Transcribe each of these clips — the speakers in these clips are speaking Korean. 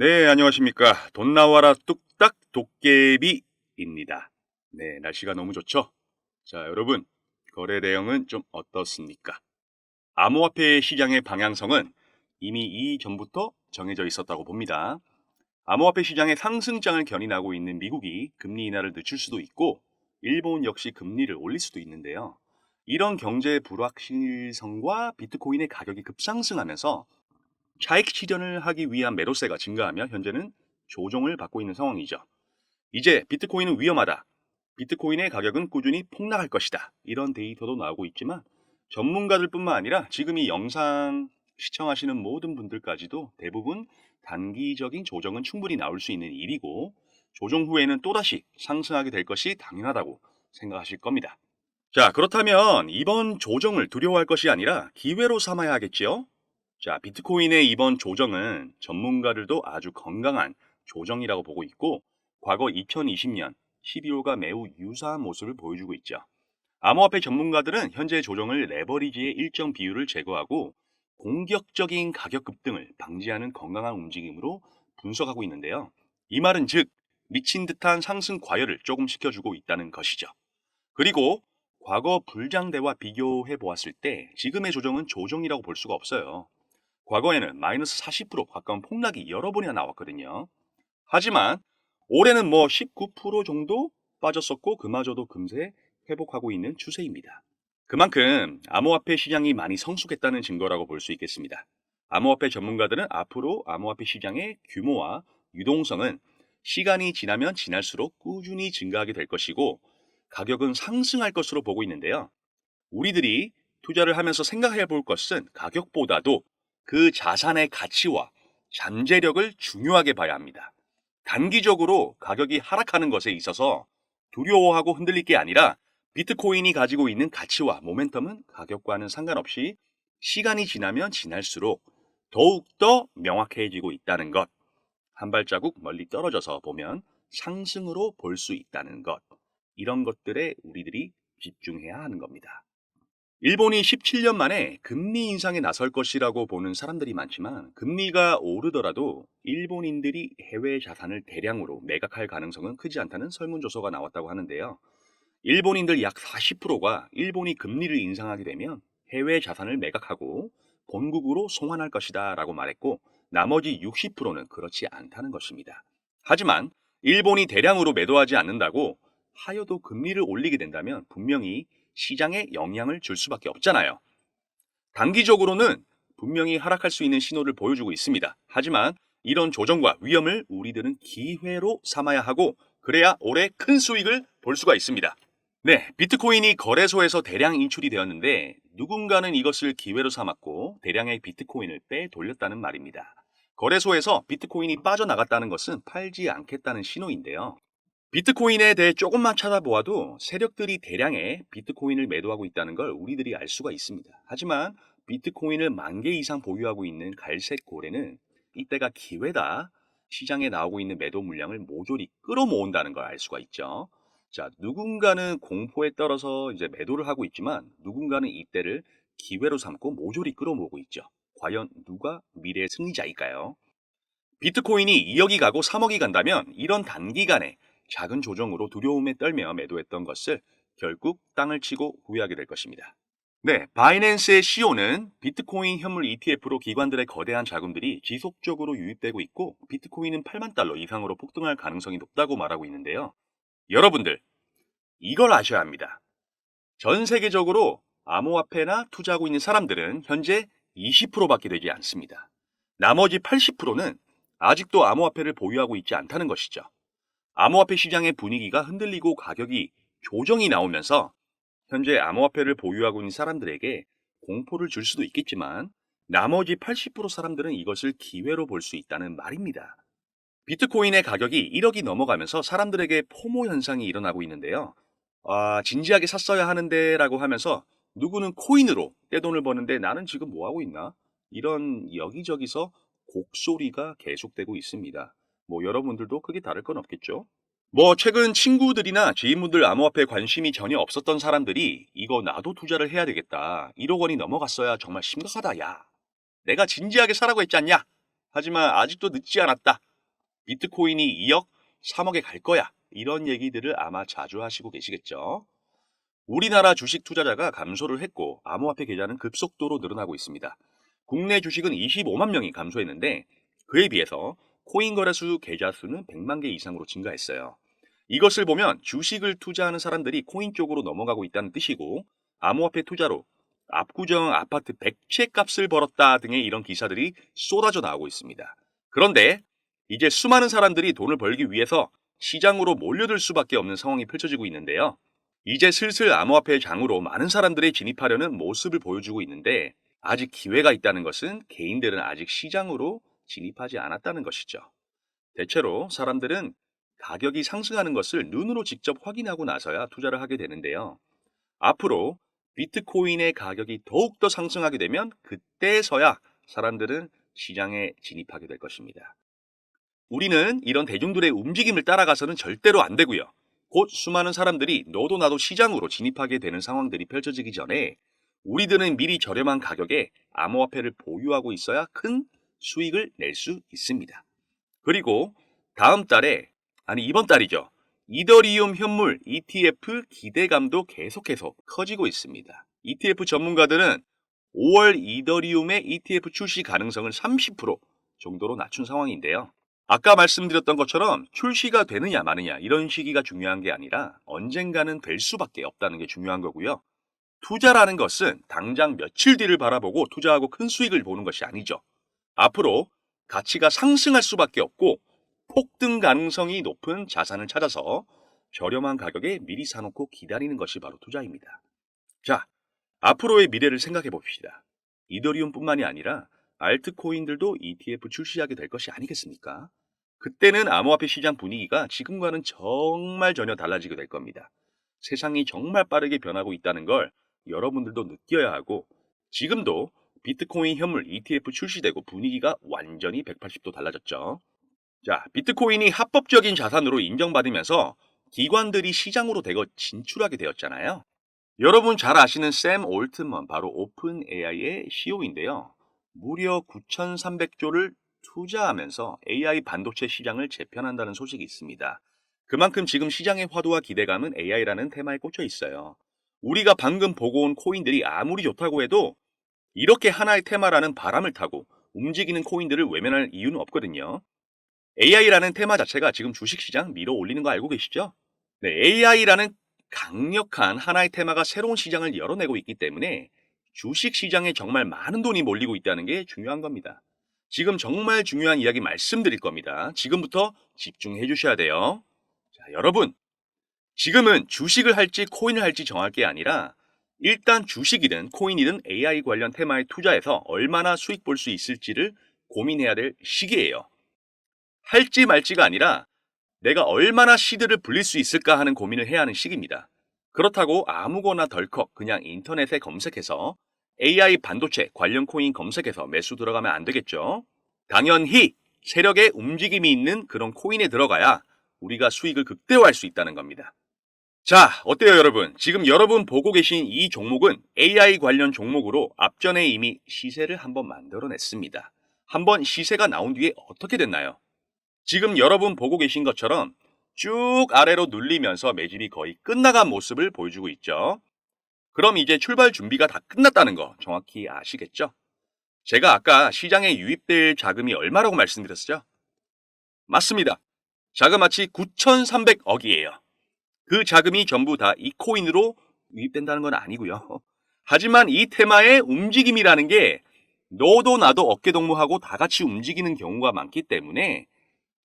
네, 안녕하십니까. 돈 나와라 뚝딱 도깨비입니다. 네, 날씨가 너무 좋죠? 자, 여러분, 거래 대형은 좀 어떻습니까? 암호화폐 시장의 방향성은 이미 이전부터 정해져 있었다고 봅니다. 암호화폐 시장의 상승장을 견인하고 있는 미국이 금리 인하를 늦출 수도 있고, 일본 역시 금리를 올릴 수도 있는데요. 이런 경제 불확실성과 비트코인의 가격이 급상승하면서 차익 실현을 하기 위한 매도세가 증가하며 현재는 조정을 받고 있는 상황이죠. 이제 비트코인은 위험하다. 비트코인의 가격은 꾸준히 폭락할 것이다. 이런 데이터도 나오고 있지만 전문가들뿐만 아니라 지금 이 영상 시청하시는 모든 분들까지도 대부분 단기적인 조정은 충분히 나올 수 있는 일이고 조정 후에는 또다시 상승하게 될 것이 당연하다고 생각하실 겁니다. 자, 그렇다면 이번 조정을 두려워할 것이 아니라 기회로 삼아야 하겠지요? 자, 비트코인의 이번 조정은 전문가들도 아주 건강한 조정이라고 보고 있고, 과거 2020년 12월과 매우 유사한 모습을 보여주고 있죠. 암호화폐 전문가들은 현재 조정을 레버리지의 일정 비율을 제거하고 공격적인 가격 급등을 방지하는 건강한 움직임으로 분석하고 있는데요. 이 말은 즉, 미친 듯한 상승 과열을 조금 시켜주고 있다는 것이죠. 그리고 과거 불장대와 비교해 보았을 때 지금의 조정은 조정이라고 볼 수가 없어요. 과거에는 마이너스 40% 가까운 폭락이 여러 번이나 나왔거든요. 하지만 올해는 뭐 19% 정도 빠졌었고 그마저도 금세 회복하고 있는 추세입니다. 그만큼 암호화폐 시장이 많이 성숙했다는 증거라고 볼 수 있겠습니다. 암호화폐 전문가들은 앞으로 암호화폐 시장의 규모와 유동성은 시간이 지나면 지날수록 꾸준히 증가하게 될 것이고 가격은 상승할 것으로 보고 있는데요. 우리들이 투자를 하면서 생각해 볼 것은 가격보다도 그 자산의 가치와 잠재력을 중요하게 봐야 합니다. 단기적으로 가격이 하락하는 것에 있어서 두려워하고 흔들릴 게 아니라 비트코인이 가지고 있는 가치와 모멘텀은 가격과는 상관없이 시간이 지나면 지날수록 더욱더 명확해지고 있다는 것. 한 발자국 멀리 떨어져서 보면 상승으로 볼 수 있다는 것. 이런 것들에 우리들이 집중해야 하는 겁니다. 일본이 17년 만에 금리 인상에 나설 것이라고 보는 사람들이 많지만 금리가 오르더라도 일본인들이 해외 자산을 대량으로 매각할 가능성은 크지 않다는 설문조사가 나왔다고 하는데요. 일본인들 약 40%가 일본이 금리를 인상하게 되면 해외 자산을 매각하고 본국으로 송환할 것이다 라고 말했고 나머지 60%는 그렇지 않다는 것입니다. 하지만 일본이 대량으로 매도하지 않는다고 하여도 금리를 올리게 된다면 분명히 시장에 영향을 줄 수밖에 없잖아요. 단기적으로는 분명히 하락할 수 있는 신호를 보여주고 있습니다. 하지만 이런 조정과 위험을 우리들은 기회로 삼아야 하고 그래야 올해 큰 수익을 볼 수가 있습니다. 네, 비트코인이 거래소에서 대량 인출이 되었는데 누군가는 이것을 기회로 삼았고 대량의 비트코인을 빼 돌렸다는 말입니다. 거래소에서 비트코인이 빠져나갔다는 것은 팔지 않겠다는 신호인데요. 비트코인에 대해 조금만 찾아보아도 세력들이 대량의 비트코인을 매도하고 있다는 걸 우리들이 알 수가 있습니다. 하지만 비트코인을 만 개 이상 보유하고 있는 갈색 고래는 이때가 기회다. 시장에 나오고 있는 매도 물량을 모조리 끌어모은다는 걸 알 수가 있죠. 자, 누군가는 공포에 떨어서 이제 매도를 하고 있지만 누군가는 이때를 기회로 삼고 모조리 끌어모으고 있죠. 과연 누가 미래의 승리자일까요? 비트코인이 2억이 가고 3억이 간다면 이런 단기간에 작은 조정으로 두려움에 떨며 매도했던 것을 결국 땅을 치고 후회하게 될 것입니다. 네, 바이낸스의 CEO는 비트코인 현물 ETF로 기관들의 거대한 자금들이 지속적으로 유입되고 있고 비트코인은 8만 달러 이상으로 폭등할 가능성이 높다고 말하고 있는데요. 여러분들, 이걸 아셔야 합니다. 전 세계적으로 암호화폐나 투자하고 있는 사람들은 현재 20%밖에 되지 않습니다. 나머지 80%는 아직도 암호화폐를 보유하고 있지 않다는 것이죠. 암호화폐 시장의 분위기가 흔들리고 가격이 조정이 나오면서 현재 암호화폐를 보유하고 있는 사람들에게 공포를 줄 수도 있겠지만 나머지 80% 사람들은 이것을 기회로 볼 수 있다는 말입니다. 비트코인의 가격이 1억이 넘어가면서 사람들에게 포모 현상이 일어나고 있는데요. 아, 진지하게 샀어야 하는데 라고 하면서 누구는 코인으로 떼돈을 버는데 나는 지금 뭐 하고 있나? 이런 여기저기서 곡소리가 계속되고 있습니다. 뭐 여러분들도 크게 다를 건 없겠죠? 뭐 최근 친구들이나 지인분들 암호화폐 관심이 전혀 없었던 사람들이 이거 나도 투자를 해야 되겠다. 1억 원이 넘어갔어야 정말 심각하다. 야. 내가 진지하게 사라고 했지 않냐? 하지만 아직도 늦지 않았다. 비트코인이 2억, 3억에 갈 거야. 이런 얘기들을 아마 자주 하시고 계시겠죠. 우리나라 주식 투자자가 감소를 했고 암호화폐 계좌는 급속도로 늘어나고 있습니다. 국내 주식은 25만 명이 감소했는데 그에 비해서 코인 거래수 계좌 수는 100만 개 이상으로 증가했어요. 이것을 보면 주식을 투자하는 사람들이 코인 쪽으로 넘어가고 있다는 뜻이고 암호화폐 투자로 압구정 아파트 100채 값을 벌었다 등의 이런 기사들이 쏟아져 나오고 있습니다. 그런데 이제 수많은 사람들이 돈을 벌기 위해서 시장으로 몰려들 수밖에 없는 상황이 펼쳐지고 있는데요. 이제 슬슬 암호화폐 장으로 많은 사람들이 진입하려는 모습을 보여주고 있는데 아직 기회가 있다는 것은 개인들은 아직 시장으로 진입하지 않았다는 것이죠. 대체로 사람들은 가격이 상승하는 것을 눈으로 직접 확인하고 나서야 투자를 하게 되는데요. 앞으로 비트코인의 가격이 더욱더 상승하게 되면 그때서야 사람들은 시장에 진입하게 될 것입니다. 우리는 이런 대중들의 움직임을 따라가서는 절대로 안 되고요. 곧 수많은 사람들이 너도 나도 시장으로 진입하게 되는 상황들이 펼쳐지기 전에 우리들은 미리 저렴한 가격에 암호화폐를 보유하고 있어야 큰 수익을 낼 수 있습니다. 그리고 다음 달에, 아니 이번 달이죠. 이더리움 현물 ETF 기대감도 계속해서 커지고 있습니다. ETF 전문가들은 5월 이더리움의 ETF 출시 가능성을 30% 정도로 낮춘 상황인데요. 아까 말씀드렸던 것처럼 출시가 되느냐 마느냐 이런 시기가 중요한 게 아니라 언젠가는 될 수밖에 없다는 게 중요한 거고요. 투자라는 것은 당장 며칠 뒤를 바라보고 투자하고 큰 수익을 보는 것이 아니죠. 앞으로 가치가 상승할 수밖에 없고 폭등 가능성이 높은 자산을 찾아서 저렴한 가격에 미리 사놓고 기다리는 것이 바로 투자입니다. 자, 앞으로의 미래를 생각해 봅시다. 이더리움뿐만이 아니라 알트코인들도 ETF 출시하게 될 것이 아니겠습니까? 그때는 암호화폐 시장 분위기가 지금과는 정말 전혀 달라지게 될 겁니다. 세상이 정말 빠르게 변하고 있다는 걸 여러분들도 느껴야 하고 지금도 비트코인 현물 ETF 출시되고 분위기가 완전히 180도 달라졌죠. 자, 비트코인이 합법적인 자산으로 인정받으면서 기관들이 시장으로 대거 진출하게 되었잖아요. 여러분 잘 아시는 샘 올트먼 바로 오픈 AI의 CEO인데요. 무려 9,300조를 투자하면서 AI 반도체 시장을 재편한다는 소식이 있습니다. 그만큼 지금 시장의 화두와 기대감은 AI라는 테마에 꽂혀 있어요. 우리가 방금 보고 온 코인들이 아무리 좋다고 해도 이렇게 하나의 테마라는 바람을 타고 움직이는 코인들을 외면할 이유는 없거든요. AI라는 테마 자체가 지금 주식시장 밀어 올리는 거 알고 계시죠? 네, AI라는 강력한 하나의 테마가 새로운 시장을 열어내고 있기 때문에 주식 시장에 정말 많은 돈이 몰리고 있다는 게 중요한 겁니다. 지금 정말 중요한 이야기 말씀드릴 겁니다. 지금부터 집중해 주셔야 돼요. 자, 여러분. 지금은 주식을 할지 코인을 할지 정할 게 아니라 일단 주식이든 코인이든 AI 관련 테마에 투자해서 얼마나 수익 볼 수 있을지를 고민해야 될 시기예요. 할지 말지가 아니라 내가 얼마나 시드를 불릴 수 있을까 하는 고민을 해야 하는 시기입니다. 그렇다고 아무거나 덜컥 그냥 인터넷에 검색해서 AI 반도체 관련 코인 검색해서 매수 들어가면 안 되겠죠. 당연히 세력의 움직임이 있는 그런 코인에 들어가야 우리가 수익을 극대화할 수 있다는 겁니다. 자, 어때요, 여러분? 지금 여러분 보고 계신 이 종목은 AI 관련 종목으로 앞전에 이미 시세를 한번 만들어냈습니다. 한번 시세가 나온 뒤에 어떻게 됐나요? 지금 여러분 보고 계신 것처럼 쭉 아래로 눌리면서 매집이 거의 끝나간 모습을 보여주고 있죠. 그럼 이제 출발 준비가 다 끝났다는 거 정확히 아시겠죠? 제가 아까 시장에 유입될 자금이 얼마라고 말씀드렸죠? 맞습니다. 자그마치 9,300억이에요. 그 자금이 전부 다 이 코인으로 유입된다는 건 아니고요. 하지만 이 테마의 움직임이라는 게 너도 나도 어깨동무하고 다 같이 움직이는 경우가 많기 때문에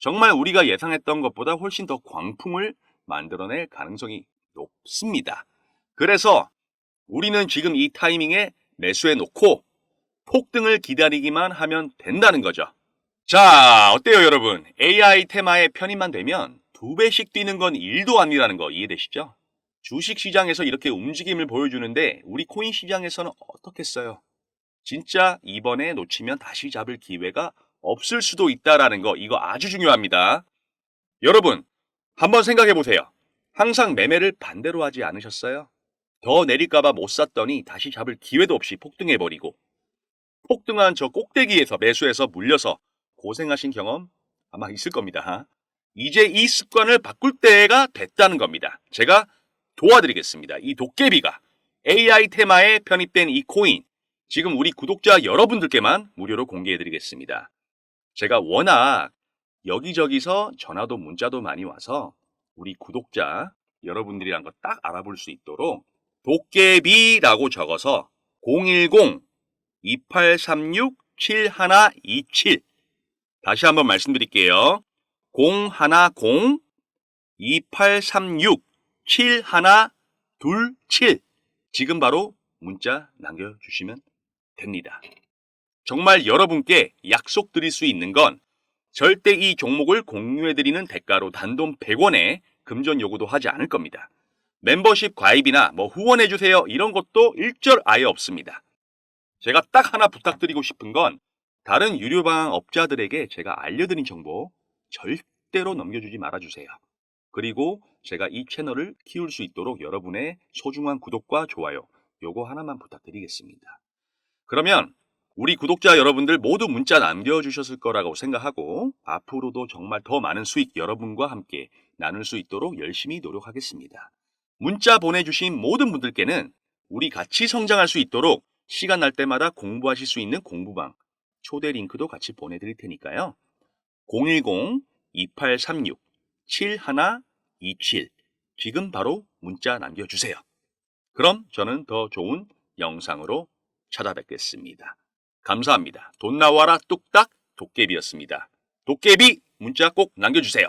정말 우리가 예상했던 것보다 훨씬 더 광풍을 만들어낼 가능성이 높습니다. 그래서 우리는 지금 이 타이밍에 매수해 놓고 폭등을 기다리기만 하면 된다는 거죠. 자, 어때요, 여러분? AI 테마에 편입만 되면 두 배씩 뛰는 건 일도 아니라는 거 이해되시죠? 주식 시장에서 이렇게 움직임을 보여주는데 우리 코인 시장에서는 어떻겠어요? 진짜 이번에 놓치면 다시 잡을 기회가 없을 수도 있다라는 거 이거 아주 중요합니다. 여러분, 한번 생각해 보세요. 항상 매매를 반대로 하지 않으셨어요? 더 내릴까봐 못 샀더니 다시 잡을 기회도 없이 폭등해버리고 폭등한 저 꼭대기에서 매수해서 물려서 고생하신 경험 아마 있을 겁니다. 이제 이 습관을 바꿀 때가 됐다는 겁니다. 제가 도와드리겠습니다. 이 도깨비가 AI 테마에 편입된 이 코인 지금 우리 구독자 여러분들께만 무료로 공개해드리겠습니다. 제가 워낙 여기저기서 전화도 문자도 많이 와서 우리 구독자 여러분들이란 거 딱 알아볼 수 있도록 도깨비라고 적어서 010-2836-7127 다시 한번 말씀드릴게요. 010-2836-7127 지금 바로 문자 남겨주시면 됩니다. 정말 여러분께 약속드릴 수 있는 건 절대 이 종목을 공유해드리는 대가로 단돈 100원에 금전 요구도 하지 않을 겁니다. 멤버십 가입이나 뭐 후원해주세요 이런 것도 일절 아예 없습니다. 제가 딱 하나 부탁드리고 싶은 건 다른 유료 방송 업자들에게 제가 알려드린 정보 절대로 넘겨주지 말아주세요. 그리고 제가 이 채널을 키울 수 있도록 여러분의 소중한 구독과 좋아요 요거 하나만 부탁드리겠습니다. 그러면 우리 구독자 여러분들 모두 문자 남겨주셨을 거라고 생각하고 앞으로도 정말 더 많은 수익 여러분과 함께 나눌 수 있도록 열심히 노력하겠습니다. 문자 보내주신 모든 분들께는 우리 같이 성장할 수 있도록 시간 날 때마다 공부하실 수 있는 공부방 초대 링크도 같이 보내드릴 테니까요. 010-2836-7127 지금 바로 문자 남겨주세요. 그럼 저는 더 좋은 영상으로 찾아뵙겠습니다. 감사합니다. 돈 나와라 뚝딱 도깨비였습니다. 도깨비 문자 꼭 남겨주세요.